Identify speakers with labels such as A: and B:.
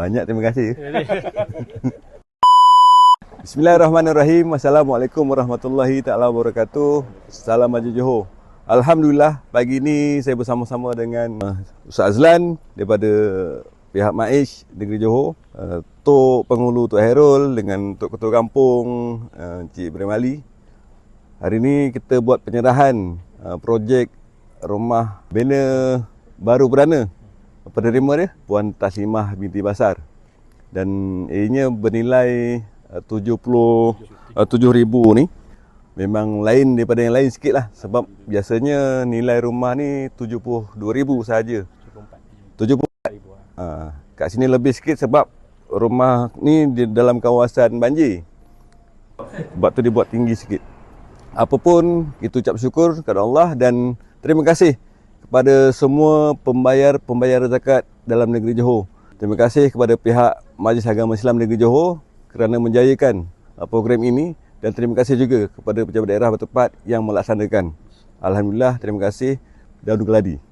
A: Banyak terima kasih. Bismillahirrahmanirrahim. Assalamualaikum warahmatullahi taala wabarakatuh. Salam Maju Johor. Alhamdulillah pagi ini saya bersama-sama dengan uh, Ustaz Azlan daripada pihak Maish Negeri Johor, uh, Tok Pengulu Tok Herul dengan Tok Ketua Kampung uh, Cik Ibrahim Ali. Hari ini kita buat penyerahan uh, projek rumah bina baru perdana penerima dia Puan Taslimah binti Basar. Dan ianya bernilai uh, 70 uh, 7000 ni memang lain daripada yang lain sikit lah sebab biasanya nilai rumah ni 72000 sahaja. 74 uh, kat sini lebih sikit sebab rumah ni di dalam kawasan banjir. Sebab tu dia buat tinggi sikit. Apapun kita ucap syukur kepada Allah dan terima kasih kepada semua pembayar-pembayar zakat dalam negeri Johor. Terima kasih kepada pihak Majlis Agama Islam Negeri Johor kerana menjayakan uh, program ini dan terima kasih juga kepada pejabat daerah bertepat yang melaksanakan. Alhamdulillah, terima kasih. Daun Geladi.